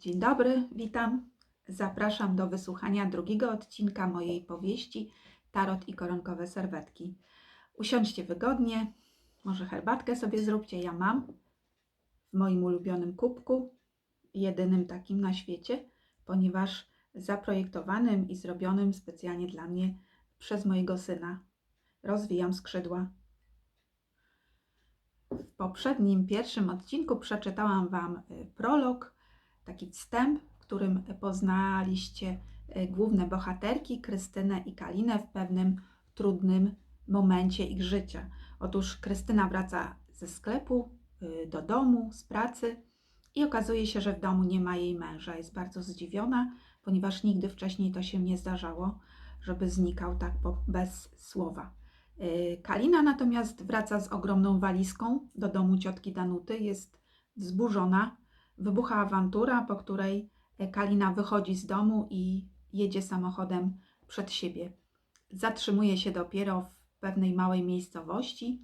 Dzień dobry, witam. Zapraszam do wysłuchania drugiego odcinka mojej powieści Tarot i koronkowe serwetki. Usiądźcie wygodnie, może herbatkę sobie zróbcie, ja mam w moim ulubionym kubku, jedynym takim na świecie, ponieważ zaprojektowanym i zrobionym specjalnie dla mnie przez mojego syna. Rozwijam skrzydła. W poprzednim, pierwszym odcinku przeczytałam Wam y, prolog, taki wstęp, w którym poznaliście y, główne bohaterki, Krystynę i Kalinę w pewnym trudnym momencie ich życia. Otóż Krystyna wraca ze sklepu y, do domu, z pracy i okazuje się, że w domu nie ma jej męża. Jest bardzo zdziwiona, ponieważ nigdy wcześniej to się nie zdarzało, żeby znikał tak bez słowa. Y, Kalina natomiast wraca z ogromną walizką do domu ciotki Danuty. Jest wzburzona. Wybucha awantura, po której y, Kalina wychodzi z domu i jedzie samochodem przed siebie. Zatrzymuje się dopiero w pewnej małej miejscowości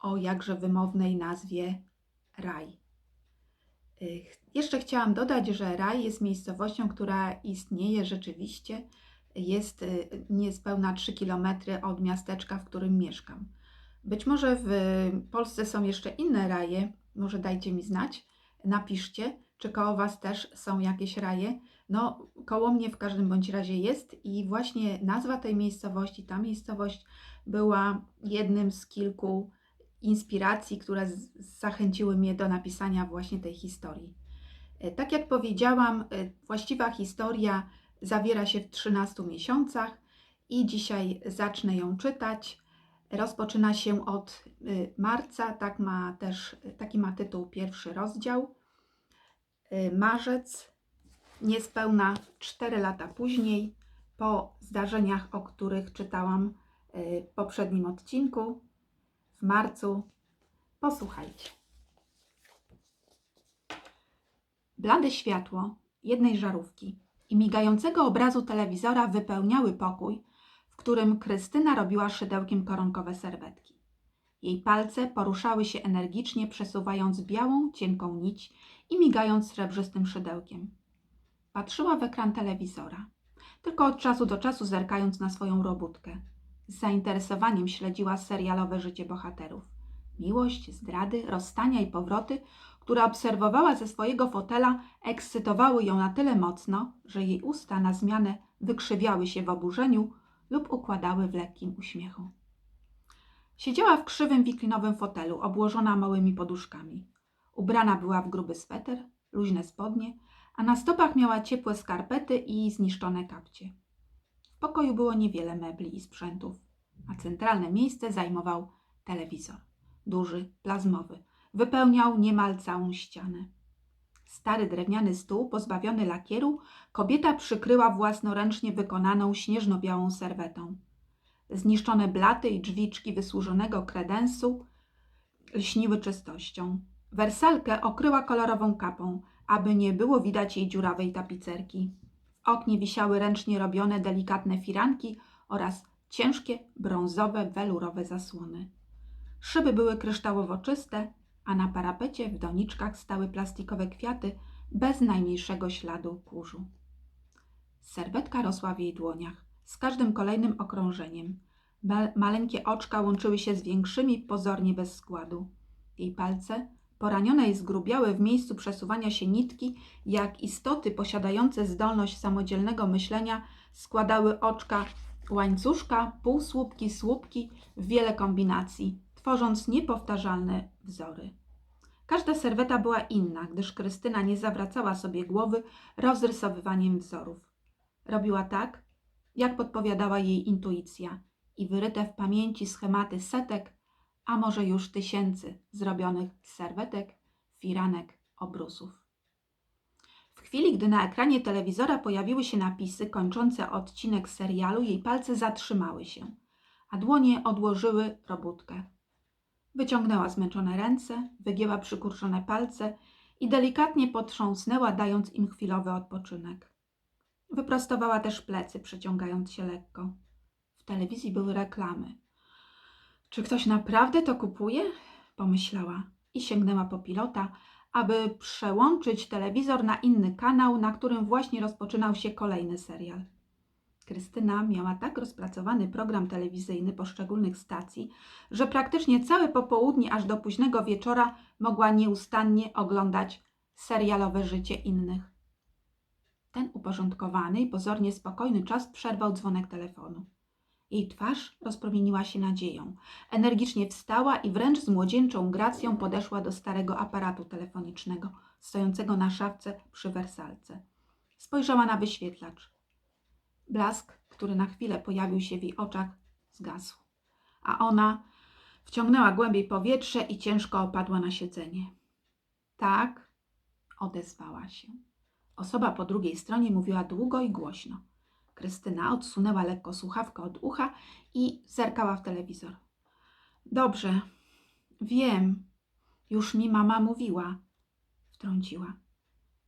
o jakże wymownej nazwie Raj. Ch- Jeszcze chciałam dodać, że Raj jest miejscowością, która istnieje rzeczywiście jest y, niespełna 3 km od miasteczka, w którym mieszkam. Być może w Polsce są jeszcze inne raje, może dajcie mi znać, napiszcie, czy koło Was też są jakieś raje. No, koło mnie w każdym bądź razie jest i właśnie nazwa tej miejscowości, ta miejscowość była jednym z kilku inspiracji, które zachęciły mnie do napisania właśnie tej historii. E, Tak jak powiedziałam, e, właściwa historia zawiera się w 13 miesiącach i dzisiaj zacznę ją czytać. Rozpoczyna się od y, marca, tak ma też, taki ma tytuł pierwszy rozdział. Y, Marzec, niespełna 4 lata później, po zdarzeniach, o których czytałam y, w poprzednim odcinku, w marcu. Posłuchajcie. Blade światło jednej żarówki i migającego obrazu telewizora wypełniały pokój, którym Krystyna robiła szydełkiem koronkowe serwetki. Jej palce poruszały się energicznie, przesuwając białą, cienką nić i migając srebrzystym szydełkiem. Patrzyła w ekran telewizora, tylko od czasu do czasu zerkając na swoją robótkę. Z zainteresowaniem śledziła serialowe życie bohaterów. Miłość, zdrady, rozstania i powroty, które obserwowała ze swojego fotela, ekscytowały ją na tyle mocno, że jej usta na zmianę wykrzywiały się w oburzeniu lub układały w lekkim uśmiechu. Siedziała w krzywym wiklinowym fotelu, obłożona małymi poduszkami. Ubrana była w gruby sweter, luźne spodnie, a na stopach miała ciepłe skarpety i zniszczone kapcie. W pokoju było niewiele mebli i sprzętów, a centralne miejsce zajmował telewizor. Duży, plazmowy, wypełniał niemal całą ścianę. Stary drewniany stół, pozbawiony lakieru, kobieta przykryła własnoręcznie wykonaną śnieżno-białą serwetą. Zniszczone blaty i drzwiczki wysłużonego kredensu lśniły czystością. Wersalkę okryła kolorową kapą, aby nie było widać jej dziurawej tapicerki. W oknie wisiały ręcznie robione delikatne firanki oraz ciężkie, brązowe, welurowe zasłony. Szyby były kryształowo czyste, a na parapecie w doniczkach stały plastikowe kwiaty bez najmniejszego śladu kurzu. Serwetka rosła w jej dłoniach, z każdym kolejnym okrążeniem. Ma- maleńkie oczka łączyły się z większymi, pozornie bez składu. Jej palce, poranione i zgrubiałe w miejscu przesuwania się nitki, jak istoty posiadające zdolność samodzielnego myślenia, składały oczka łańcuszka, półsłupki, słupki w wiele kombinacji, tworząc niepowtarzalne wzory. Każda serweta była inna, gdyż Krystyna nie zawracała sobie głowy rozrysowywaniem wzorów. Robiła tak, jak podpowiadała jej intuicja i wyryte w pamięci schematy setek, a może już tysięcy zrobionych serwetek, firanek, obrusów. W chwili, gdy na ekranie telewizora pojawiły się napisy kończące odcinek serialu, jej palce zatrzymały się, a dłonie odłożyły robótkę. Wyciągnęła zmęczone ręce, wygięła przykurczone palce i delikatnie potrząsnęła, dając im chwilowy odpoczynek. Wyprostowała też plecy, przeciągając się lekko. W telewizji były reklamy. Czy ktoś naprawdę to kupuje? Pomyślała i sięgnęła po pilota, aby przełączyć telewizor na inny kanał, na którym właśnie rozpoczynał się kolejny serial. Krystyna miała tak rozpracowany program telewizyjny poszczególnych stacji, że praktycznie całe popołudnie aż do późnego wieczora mogła nieustannie oglądać serialowe życie innych. Ten uporządkowany i pozornie spokojny czas przerwał dzwonek telefonu. Jej twarz rozpromieniła się nadzieją. Energicznie wstała i wręcz z młodzieńczą gracją podeszła do starego aparatu telefonicznego, stojącego na szafce przy wersalce. Spojrzała na wyświetlacz. Blask, który na chwilę pojawił się w jej oczach, zgasł, a ona wciągnęła głębiej powietrze i ciężko opadła na siedzenie. Tak, odezwała się. Osoba po drugiej stronie mówiła długo i głośno. Krystyna odsunęła lekko słuchawkę od ucha i zerkała w telewizor. Dobrze, wiem, już mi mama mówiła, wtrąciła.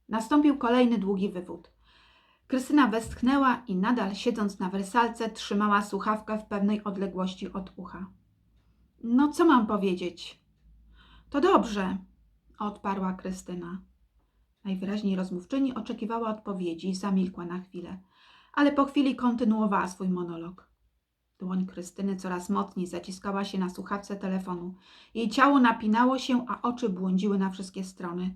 Nastąpił kolejny długi wywód. Krystyna westchnęła i nadal siedząc na wersalce trzymała słuchawkę w pewnej odległości od ucha. No co mam powiedzieć? To dobrze, odparła Krystyna. Najwyraźniej rozmówczyni oczekiwała odpowiedzi i zamilkła na chwilę, ale po chwili kontynuowała swój monolog. Dłoń Krystyny coraz mocniej zaciskała się na słuchawce telefonu. Jej ciało napinało się, a oczy błądziły na wszystkie strony.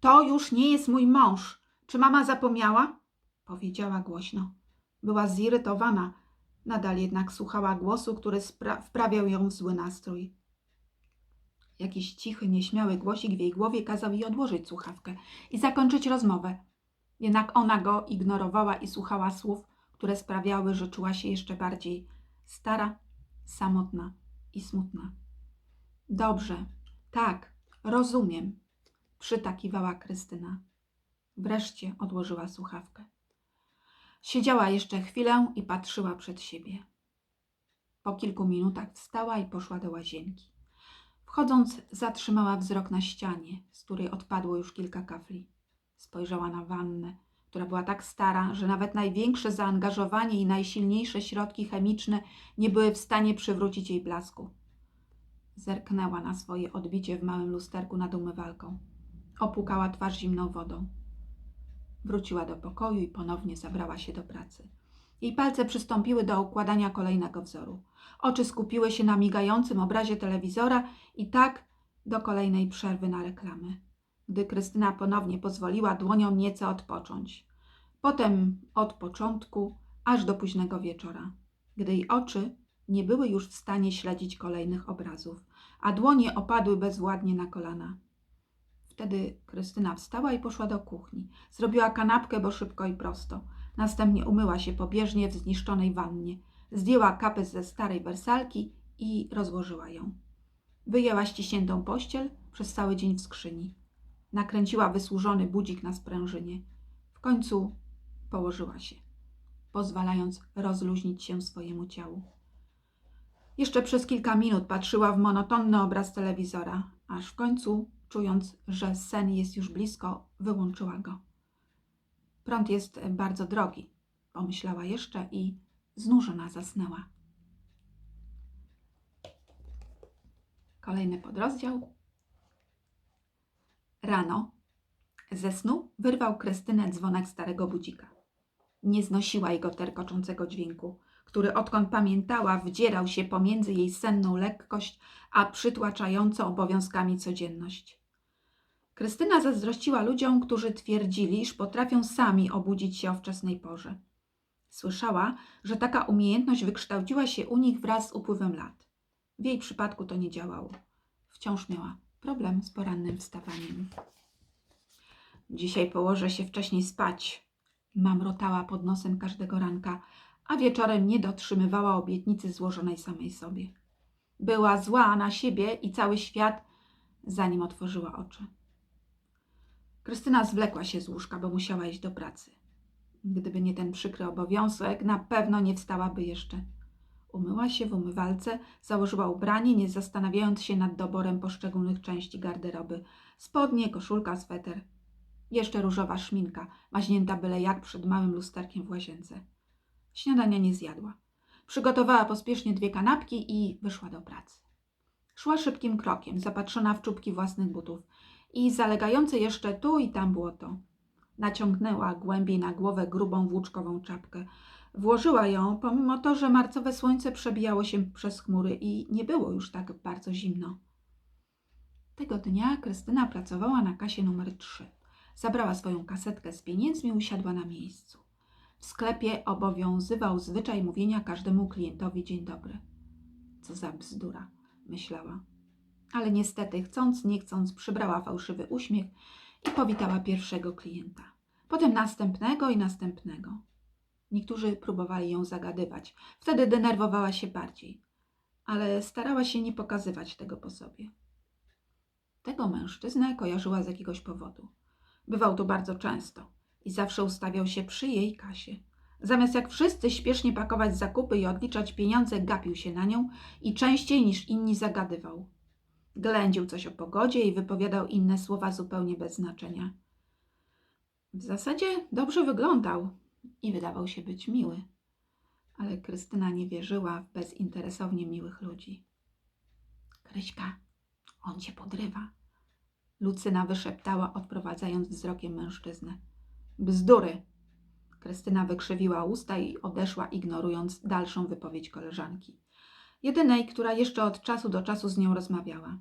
To już nie jest mój mąż. Czy mama zapomniała? Powiedziała głośno. Była zirytowana, nadal jednak słuchała głosu, który wprawiał ją w zły nastrój. Jakiś cichy, nieśmiały głosik w jej głowie kazał jej odłożyć słuchawkę i zakończyć rozmowę. Jednak ona go ignorowała i słuchała słów, które sprawiały, że czuła się jeszcze bardziej stara, samotna i smutna. Dobrze, tak, rozumiem, przytakiwała Krystyna. Wreszcie odłożyła słuchawkę. Siedziała jeszcze chwilę i patrzyła przed siebie. Po kilku minutach wstała i poszła do łazienki. Wchodząc, zatrzymała wzrok na ścianie, z której odpadło już kilka kafli. Spojrzała na wannę, która była tak stara, że nawet największe zaangażowanie i najsilniejsze środki chemiczne nie były w stanie przywrócić jej blasku. Zerknęła na swoje odbicie w małym lusterku nad umywalką. Opłukała twarz zimną wodą. Wróciła do pokoju i ponownie zabrała się do pracy. Jej palce przystąpiły do układania kolejnego wzoru. Oczy skupiły się na migającym obrazie telewizora i tak do kolejnej przerwy na reklamy. Gdy Krystyna ponownie pozwoliła dłoniom nieco odpocząć. Potem od początku aż do późnego wieczora, gdy jej oczy nie były już w stanie śledzić kolejnych obrazów, a dłonie opadły bezwładnie na kolana. Wtedy Krystyna wstała i poszła do kuchni. Zrobiła kanapkę, bo szybko i prosto. Następnie umyła się pobieżnie w zniszczonej wannie. Zdjęła kapę ze starej wersalki i rozłożyła ją. Wyjęła ściśniętą pościel przez cały dzień w skrzyni. Nakręciła wysłużony budzik na sprężynie. W końcu położyła się, pozwalając rozluźnić się swojemu ciału. Jeszcze przez kilka minut patrzyła w monotonny obraz telewizora, aż w końcu, czując, że sen jest już blisko, wyłączyła go. Prąd jest bardzo drogi, pomyślała jeszcze i znużona zasnęła. Kolejny podrozdział. Rano ze snu wyrwał Krystynę dzwonek starego budzika. Nie znosiła jego terkoczącego dźwięku, który odkąd pamiętała wdzierał się pomiędzy jej senną lekkość, a przytłaczającą obowiązkami codzienność. Krystyna zazdrościła ludziom, którzy twierdzili, iż potrafią sami obudzić się o wczesnej porze. Słyszała, że taka umiejętność wykształciła się u nich wraz z upływem lat. W jej przypadku to nie działało. Wciąż miała problem z porannym wstawaniem. Dzisiaj położę się wcześniej spać, mamrotała pod nosem każdego ranka, a wieczorem nie dotrzymywała obietnicy złożonej samej sobie. Była zła na siebie i cały świat, zanim otworzyła oczy. Krystyna zwlekła się z łóżka, bo musiała iść do pracy. Gdyby nie ten przykry obowiązek, na pewno nie wstałaby jeszcze. Umyła się w umywalce, założyła ubranie, nie zastanawiając się nad doborem poszczególnych części garderoby. Spodnie, koszulka, sweter. Jeszcze różowa szminka, maźnięta byle jak przed małym lusterkiem w łazience. Śniadania nie zjadła. Przygotowała pospiesznie dwie kanapki i wyszła do pracy. Szła szybkim krokiem, zapatrzona w czubki własnych butów. I zalegające jeszcze tu i tam błoto. Naciągnęła głębiej na głowę grubą włóczkową czapkę. Włożyła ją, pomimo to, że marcowe słońce przebijało się przez chmury i nie było już tak bardzo zimno. Tego dnia Krystyna pracowała na kasie numer 3. Zabrała swoją kasetkę z pieniędzmi i usiadła na miejscu. W sklepie obowiązywał zwyczaj mówienia każdemu klientowi dzień dobry. Co za bzdura, myślała. Ale niestety, chcąc, nie chcąc, przybrała fałszywy uśmiech i powitała pierwszego klienta. Potem następnego i następnego. Niektórzy próbowali ją zagadywać. Wtedy denerwowała się bardziej, ale starała się nie pokazywać tego po sobie. Tego mężczyznę kojarzyła z jakiegoś powodu. Bywał tu bardzo często i zawsze ustawiał się przy jej kasie. Zamiast jak wszyscy śpiesznie pakować zakupy i odliczać pieniądze, gapił się na nią i częściej niż inni zagadywał. Ględził coś o pogodzie i wypowiadał inne słowa zupełnie bez znaczenia. W zasadzie dobrze wyglądał i wydawał się być miły, ale Krystyna nie wierzyła w bezinteresownie miłych ludzi. Kryśka, on cię podrywa. Lucyna wyszeptała, odprowadzając wzrokiem mężczyznę. Bzdury! Krystyna wykrzywiła usta i odeszła, ignorując dalszą wypowiedź koleżanki. Jedynej, która jeszcze od czasu do czasu z nią rozmawiała.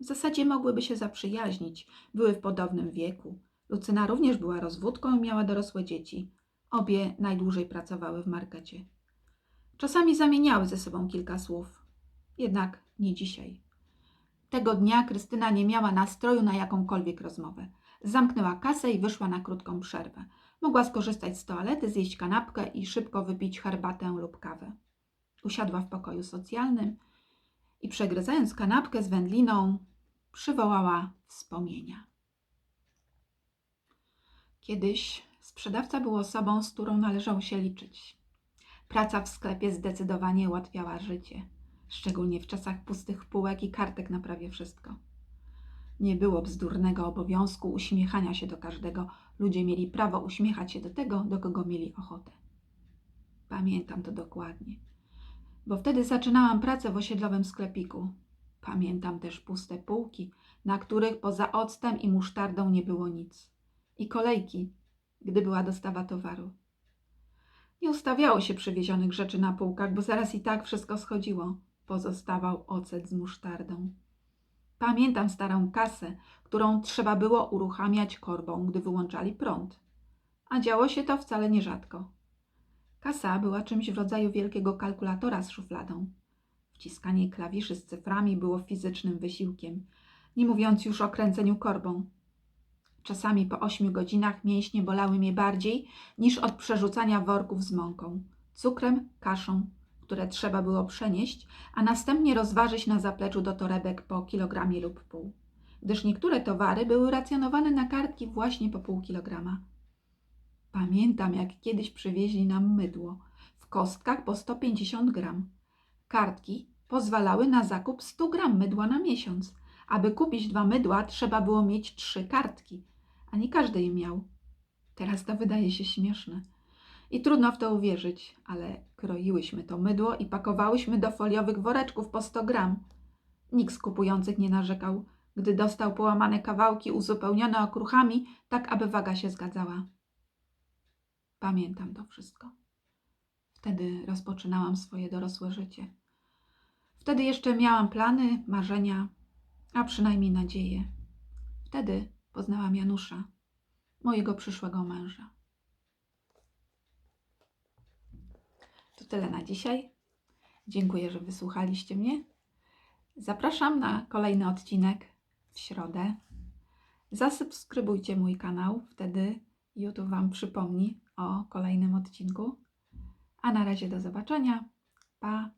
W zasadzie mogłyby się zaprzyjaźnić, były w podobnym wieku. Lucyna również była rozwódką i miała dorosłe dzieci. Obie najdłużej pracowały w markecie. Czasami zamieniały ze sobą kilka słów, jednak nie dzisiaj. Tego dnia Krystyna nie miała nastroju na jakąkolwiek rozmowę. Zamknęła kasę i wyszła na krótką przerwę. Mogła skorzystać z toalety, zjeść kanapkę i szybko wypić herbatę lub kawę. Usiadła w pokoju socjalnym i przegryzając kanapkę z wędliną, przywołała wspomnienia. Kiedyś sprzedawca był osobą, z którą należało się liczyć. Praca w sklepie zdecydowanie ułatwiała życie, szczególnie w czasach pustych półek i kartek na prawie wszystko. Nie było bzdurnego obowiązku uśmiechania się do każdego. Ludzie mieli prawo uśmiechać się do tego, do kogo mieli ochotę. Pamiętam to dokładnie, bo wtedy zaczynałam pracę w osiedlowym sklepiku. Pamiętam też puste półki, na których poza octem i musztardą nie było nic. I kolejki, gdy była dostawa towaru. Nie ustawiało się przywiezionych rzeczy na półkach, bo zaraz i tak wszystko schodziło. Pozostawał ocet z musztardą. Pamiętam starą kasę, którą trzeba było uruchamiać korbą, gdy wyłączali prąd. A działo się to wcale nierzadko. Kasa była czymś w rodzaju wielkiego kalkulatora z szufladą. Wciskanie klawiszy z cyframi było fizycznym wysiłkiem, nie mówiąc już o kręceniu korbą. Czasami po ośmiu godzinach mięśnie bolały mnie bardziej niż od przerzucania worków z mąką, cukrem, kaszą, które trzeba było przenieść, a następnie rozważyć na zapleczu do torebek po kilogramie lub pół, gdyż niektóre towary były racjonowane na kartki właśnie po pół kilograma. Pamiętam, jak kiedyś przywieźli nam mydło w kostkach po 150 gram. Kartki pozwalały na zakup 100 gram mydła na miesiąc. Aby kupić dwa mydła, trzeba było mieć trzy kartki, a nie każdy je miał. Teraz to wydaje się śmieszne. I trudno w to uwierzyć, ale kroiłyśmy to mydło i pakowałyśmy do foliowych woreczków po 100 gram. Nikt z kupujących nie narzekał, gdy dostał połamane kawałki uzupełnione okruchami, tak aby waga się zgadzała. Pamiętam to wszystko. Wtedy rozpoczynałam swoje dorosłe życie. Wtedy jeszcze miałam plany, marzenia, a przynajmniej nadzieję. Wtedy poznałam Janusza, mojego przyszłego męża. To tyle na dzisiaj. Dziękuję, że wysłuchaliście mnie. Zapraszam na kolejny odcinek w środę. Zasubskrybujcie mój kanał, wtedy YouTube Wam przypomni o kolejnym odcinku. A na razie do zobaczenia. Pa!